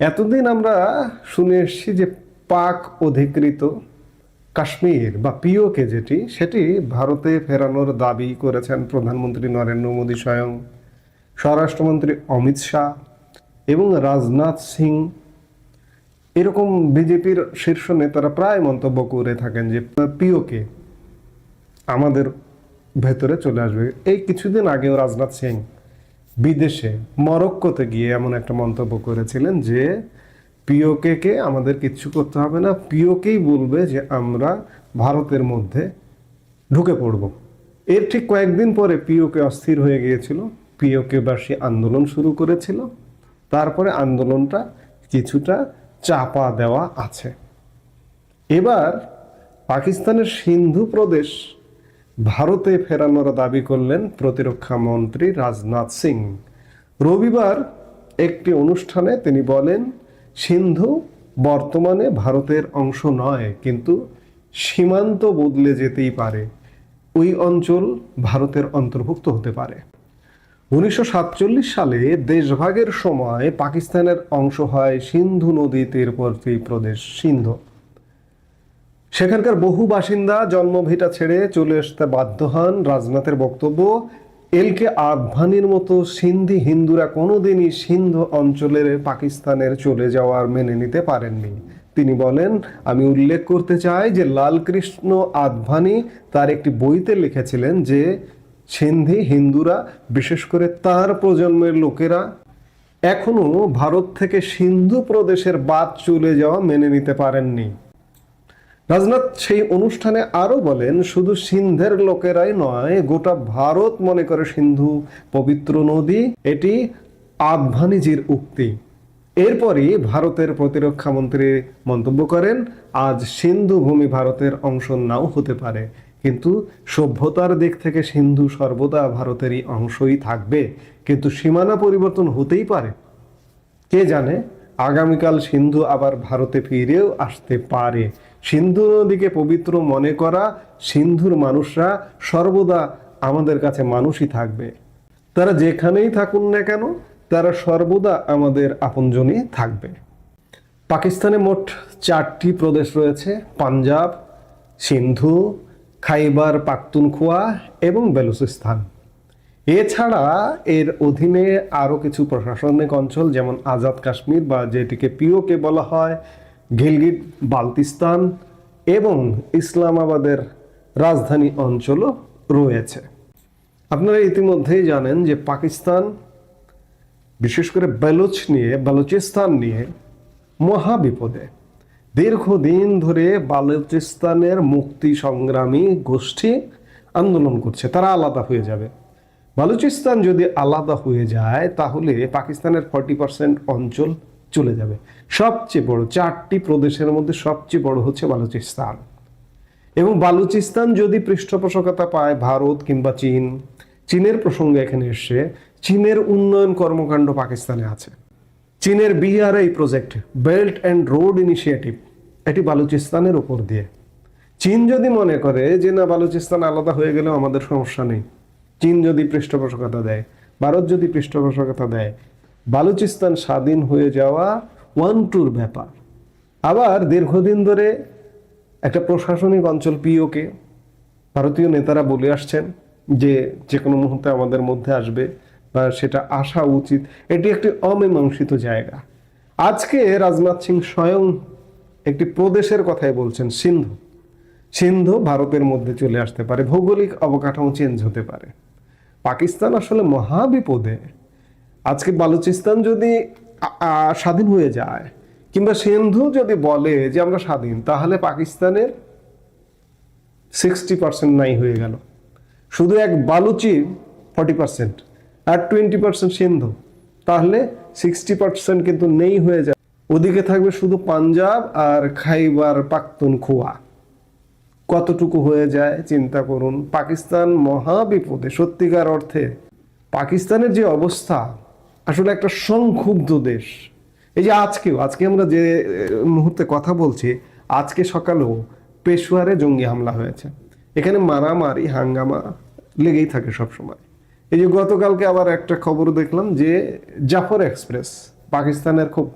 এতদিন আমরা শুনে এসেছি যে পাক অধিকৃত কাশ্মীর বা পিওকে যেটি, সেটি ভারতে ফেরানোর দাবি করেছেন প্রধানমন্ত্রী নরেন্দ্র মোদী স্বয়ং, স্বরাষ্ট্রমন্ত্রী অমিত শাহ এবং রাজনাথ সিং। এরকম বিজেপির শীর্ষ নেতারা প্রায় মন্তব্য করে থাকেন যে পিওকে আমাদের ভেতরে চলে আসবে। এই কিছুদিন আগেও রাজনাথ সিং বিদেশে, মরক্কোতে গিয়ে এমন একটা মন্তব্য করেছিলেন যে, পিওকে কে আমাদের কিচ্ছু করতে হবে না, পিওকেই বলবে যে আমরা ভারতের মধ্যে ঢুকে পড়ব। এর ঠিক কয়েকদিন পরে পিওকে অস্থির হয়ে গিয়েছিল। পিওকে বাসী আন্দোলন শুরু করেছিল। তারপরে আন্দোলনটা কিছুটা চাপা দেওয়া আছে। এবার পাকিস্তানের সিন্ধু প্রদেশ ভারতে ফেরানোর দাবি করলেন প্রতিরক্ষা মন্ত্রী রাজনাথ সিং। রবিবার একটি অনুষ্ঠানে তিনি বলেন, সিন্ধু বর্তমানে ভারতের অংশ নয়, কিন্তু সীমান্ত বদলে যেতেই পারে। ওই অঞ্চল ভারতের অন্তর্ভুক্ত হতে পারে। উনিশশো সাতচল্লিশ সালে দেশভাগের সময় পাকিস্তানের অংশ হয় সিন্ধু নদী তীরবর্তী প্রদেশ সিন্ধু। সেখানকার বহু বাসিন্দা জন্মভিটা ছেড়ে চলে আসতে বাধ্য হন। রাজনাথের বক্তব্য, এলকে আদভানির মতো সিন্ধি হিন্দুরা কোনোদিনই সিন্ধু অঞ্চলের পাকিস্তানের চলে যাওয়ার মেনে নিতে পারেননি। তিনি বলেন, আমি উল্লেখ করতে চাই যে লালকৃষ্ণ আদভানি তার একটি বইতে লিখেছিলেন যে, সিন্ধি হিন্দুরা, বিশেষ করে তার প্রজন্মের লোকেরা এখনও ভারত থেকে সিন্ধু প্রদেশের বাদ চলে যাওয়া মেনে নিতে পারেননি। রাজনাথ সেই অনুষ্ঠানে আরও বলেন, শুধু সিন্ধের লোকেরাই নয়, গোটা ভারত মনে করে সিন্ধু পবিত্র নদী, এটি আদভানিজির উক্তি। এরপরই ভারতের প্রতিরক্ষা মন্ত্রী মন্তব্য করেন, আজ সিন্ধু ভূমি ভারতের অংশ নাও হতে পারে, কিন্তু সভ্যতার দিক থেকে সিন্ধু সর্বদা ভারতেরই অংশই থাকবে, কিন্তু সীমানা পরিবর্তন হতেই পারে। কে জানে, আগামীকাল সিন্ধু আবার ভারতে ফিরেও আসতে পারে। সিন্ধু নদীকে পবিত্র মনে করা, সিন্ধুর মানুষরা সর্বদা আমাদের কাছে মানুষই থাকবে। তারা যেখানেই থাকুন না কেন, তারা সর্বদা আমাদের আপনজনই থাকবে। পাকিস্তানে মোট চারটি প্রদেশ রয়েছে, পাঞ্জাব, সিন্ধু, খাইবার, পাখতুনখোয়া এবং বেলুচিস্তান। এছাড়া এর অধীনে আরও কিছু প্রশাসনিক অঞ্চল, যেমন আজাদ কাশ্মীর বা যেটিকে পিওকে বলা হয় গিলগিট, বালতিস্তান এবং ইসলামাবাদের রাজধানী অঞ্চলও রয়েছে। আপনারা ইতিমধ্যেই জানেন যে পাকিস্তান, বিশেষ করে বেলুচ নিয়ে, বালুচিস্তান নিয়ে মহা বিপদে দীর্ঘদিন ধরে বালুচিস্তানের মুক্তি সংগ্রামী গোষ্ঠী আন্দোলন করছে, তারা আলাদা হয়ে যাবে। বালুচিস্তান যদি আলাদা হয়ে যায়, তাহলে পাকিস্তানের ফর্টি পার্সেন্ট অঞ্চল চলে যাবে। সবচেয়ে বড়, চারটি প্রদেশের মধ্যে সবচেয়ে বড় হচ্ছে বালুচিস্তান। এবং বালুচিস্তান যদি পৃষ্ঠপোষকতা পায় ভারত কিংবা চীন, চীনের প্রসঙ্গে এখানে এসে চীনের উন্নয়ন কর্মকাণ্ড পাকিস্তানে আছে। চীনের BRI project, belt and road initiative, এটি বালুচিস্তানের উপর দিয়ে। চীন যদি মনে করে যে না, বালুচিস্তান আলাদা হয়ে গেলেও আমাদের সমস্যা নেই। চীন যদি পৃষ্ঠপোষকতা দেয়, ভারত যদি পৃষ্ঠপোষকতা দেয় বালুচিস্তান স্বাধীন হয়ে যাওয়া ওয়ান টুর ব্যাপার। আবার দীর্ঘদিন ধরে একটা প্রশাসনিক অঞ্চল পিওকে, ভারতীয় নেতারা বলে আসছেন যে যে কোনো মুহূর্তে আমাদের মধ্যে আসবে বা সেটা আসা উচিত। এটি একটি অমীমাংসিত জায়গা। আজকে রাজনাথ সিং স্বয়ং একটি প্রদেশের কথাই বলছেন, সিন্ধু। সিন্ধু ভারতের মধ্যে চলে আসতে পারে, ভৌগোলিক অবকাঠামো চেঞ্জ হতে পারে। পাকিস্তান আসলে মহা বিপদে আজকে বালুচিস্তান যদি স্বাধীন হয়ে যায়, কিংবা সিন্ধু যদি বলে যে আমরা স্বাধীন, তাহলে পাকিস্তানের সিক্সটি পার্সেন্ট নাই হয়ে গেল। শুধু এক বালুচি ফর্টি পার্সেন্ট আর টোয়েন্টি পার্সেন্ট সিন্ধু, তাহলে সিক্সটি পার্সেন্ট কিন্তু নেই হয়ে যায়। ওদিকে থাকবে শুধু পাঞ্জাব আর খাইবার পাক্তুন খোয়া। কতটুকু হয়ে যায় চিন্তা করুন। পাকিস্তান মহা বিপদে সত্যিকার অর্থে পাকিস্তানের যে অবস্থা আসলে একটা সংক্ষুব্ধ দেশ। এই যে আজকেও, আজকে আমরা যে মুহূর্তে কথা বলছি, আজকে সকালেও পেশোয়ারে জঙ্গি হামলা হয়েছে। এখানে মারামারি, হাঙ্গামা লেগেই থাকে সব সময় এই যে গতকালকে আবার একটা খবর দেখলাম যে জাফর এক্সপ্রেস, পাকিস্তানের খুব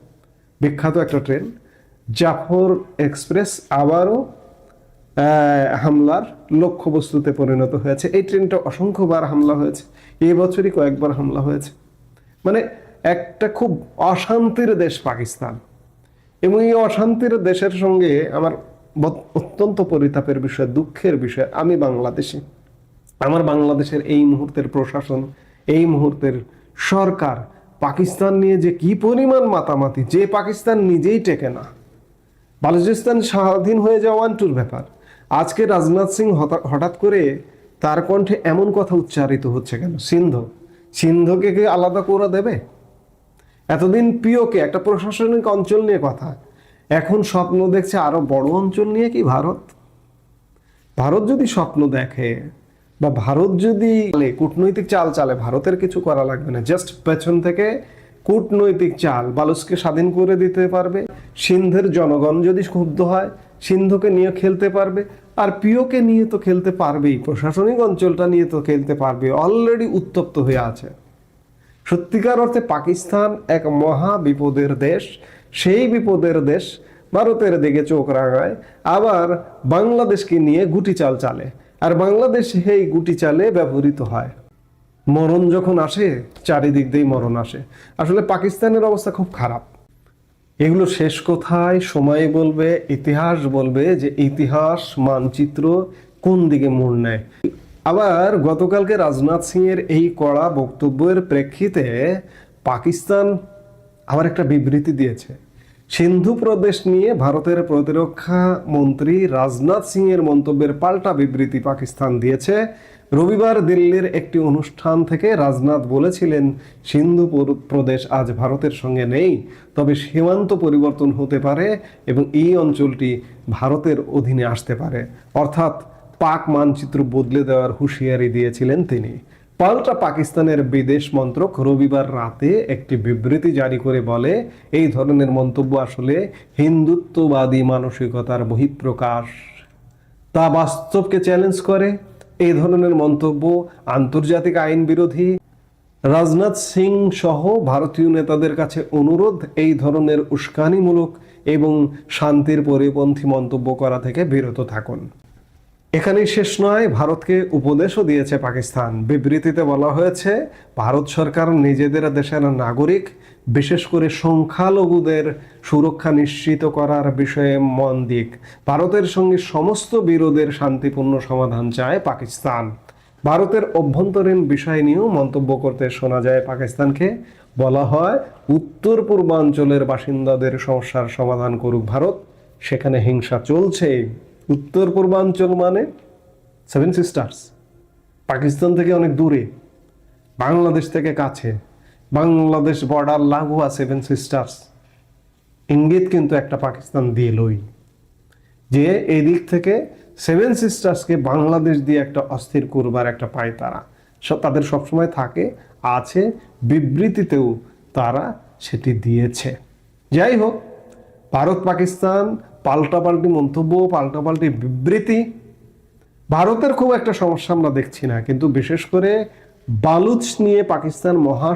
বিখ্যাত একটা ট্রেন, জাফর এক্সপ্রেস আবারও হামলার লক্ষ্যবস্তুতে পরিণত হয়েছে। এই ট্রেনটা অসংখ্যবার হামলা হয়েছে। এই বছরই কয়েকবার হামলা হয়েছে। মানে একটা খুব অশান্তির দেশ পাকিস্তান। এবং এই অশান্তির দেশের সঙ্গে আমার অত্যন্ত পরিতাপের বিষয়, দুঃখের বিষয়, আমি বাংলাদেশি। আমার বাংলাদেশের এই মুহূর্তের প্রশাসন, এই মুহূর্তের সরকার পাকিস্তান নিয়ে যে কি পরিমাণ মাতামাতি, যে পাকিস্তান নিজেই টেকে না। বালুচিস্তান স্বাধীন হয়ে যাওয়া ওয়ান ব্যাপার। আজকে রাজনাথ সিং হঠাৎ করে তার কণ্ঠে এমন কথা উচ্চারিত হচ্ছে কেন? সিন্ধু। সিন্ধুকে কি আলাদা করে দেবে? এতদিন পিওকে একটা প্রশাসনিক অঞ্চল নিয়ে কথা। এখন স্বপ্ন দেখছে আরও বড় অঞ্চল নিয়ে কি ভারত? ভারত যদি স্বপ্ন দেখে বা ভারত যদি কূটনৈতিক চাল চালে, ভারতের কিছু করা লাগবে না। জাস্ট পেছন থেকে কূটনৈতিক চাল বালুসকে স্বাধীন করে দিতে পারবে। সিন্ধের জনগণ যদি ক্ষুব্ধ হয় সিন্ধুকে নিয়ে খেলতে পারবে আর পিওকে নিয়ে তো খেলতে পারবেই, প্রশাসনিক অঞ্চলটা নিয়ে তো খেলতে পারবে অলরেডি উত্তপ্ত হয়ে আছে। সত্যিকার অর্থে পাকিস্তান এক মহা বিপদের দেশ, সেই বিপদের দেশ ভারতের দিকে চোখ রাঙায়, আবার বাংলাদেশকে নিয়ে গুটি চাল চালে, আর বাংলাদেশ সেই গুটি চালে ব্যবহৃত হয়। মরণ যখন আসে, চারিদিক দিয়েই মরণ আসে। আসলে পাকিস্তানের অবস্থা খুব খারাপ। এগুলো শেষ কোথায়? সময় বলবে, ইতিহাস বলবে যে ইতিহাস, মানচিত্র কোন দিকে মোড় নেয়? আবার গতকালকে রাজনাথ সিং এর এই কড়া বক্তব্যের প্রেক্ষিতে পাকিস্তান আবার একটা বিবৃতি দিয়েছে। সিন্ধু প্রদেশ নিয়ে ভারতের প্রতিরক্ষা মন্ত্রী রাজনাথ সিং এর মন্তব্যের পাল্টা বিবৃতি পাকিস্তান দিয়েছে। রবিবার দিল্লির একটি অনুষ্ঠান থেকে রাজনাথ বলেছিলেন, সিন্ধু প্রদেশ আজ ভারতের সঙ্গে নেই, তবে সীমান্ত পরিবর্তন হতে পারে এবং এই অঞ্চলটি ভারতের অধীনে আসতে পারে। অর্থাৎ পাক মানচিত্র বদলে দেওয়ার হুঁশিয়ারি দিয়েছিলেন তিনি। পাল্টা পাকিস্তানের বিদেশ মন্ত্রক রবিবার রাতে একটি বিবৃতি জারি করে বলে, এই ধরনের মন্তব্য আসলে হিন্দুত্ববাদী মানসিকতার বহিঃপ্রকাশ। তা বাস্তবকে চ্যালেঞ্জ করে। এই ধরনের মন্তব্য আন্তর্জাতিক আইন বিরোধী রাজনাথ সিং সহ ভারতীয় নেতাদের কাছে অনুরোধ এই ধরনের উস্কানিমূলক এবং শান্তির পরিপন্থী মন্তব্য করা থেকে বিরত থাকুন। এখানেই শেষ নয়, ভারতকে উপদেশও দিয়েছে পাকিস্তান। বিবৃতিতে বলা হয়েছে, ভারত সরকার নিজেদের দেশের নাগরিক, বিশেষ করে সংখ্যালঘুদের সুরক্ষা নিশ্চিত করার বিষয়ে মন দিক। ভারতের সঙ্গে সমস্ত বিরোধের শান্তিপূর্ণ সমাধান চায় পাকিস্তান। ভারতের অভ্যন্তরীণ বিষয় নিয়েও মন্তব্য করতে শোনা যায় পাকিস্তানকে। বলা হয়, উত্তর পূর্বাঞ্চলের বাসিন্দাদের সমস্যার সমাধান করুক ভারত, সেখানে হিংসা চলছে উত্তর পূর্বাঞ্চল মানে সেভেন সিস্টার্স পাকিস্তান থেকে অনেক দূরে, বাংলাদেশ থেকে কাছে। বাংলাদেশ বর্ডার লাগোয়া সেভেন সিস্টার্স ইঙ্গিত কিন্তু একটা পাকিস্তান দিলই যে এই দিক থেকে সেভেন সিস্টার্সকে বাংলাদেশ দিয়ে একটা অস্থির করবার একটা পায় তারা। তাদের সবসময় থাকে, আছে, বিবৃতিতেও তারা সেটি দিয়েছে। যাই হোক ভারত পাকিস্তান পাল্টাপাল্টি মন্তব্য, পাল্টাপাল্টি বিবৃতি। ভারতের খুব একটা সমস্যা আমরা দেখছি না, কিন্তু বিশেষ করে বালুচ নিয়ে পাকিস্তান মহা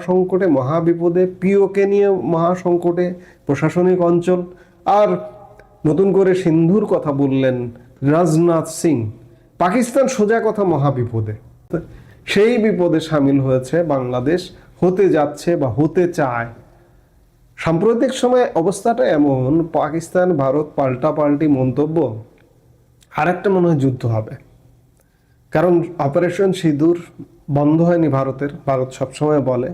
মহাবিপদে, পিওকে নিয়ে মহা সংকটে প্রশাসনিক অঞ্চল, আর নতুন করে সিন্ধুর কথা বললেন রাজনাথ সিং, পাকিস্তান সোজা কথা মহাবিপদে। সেই বিপদে সামিল হয়েছে বাংলাদেশ, হতে যাচ্ছে বা হতে চায় সাম্প্রতিক সময়ে অবস্থাটা এমন, পাকিস্তান, ভারত পাল্টাপাল্টি মন্তব্য, আরেকটা মনে হয় যুদ্ধ হবে। কারণ অপারেশন সিঁদুর বন্ধ হয়নি ভারতের, ভারত সবসময় বলে।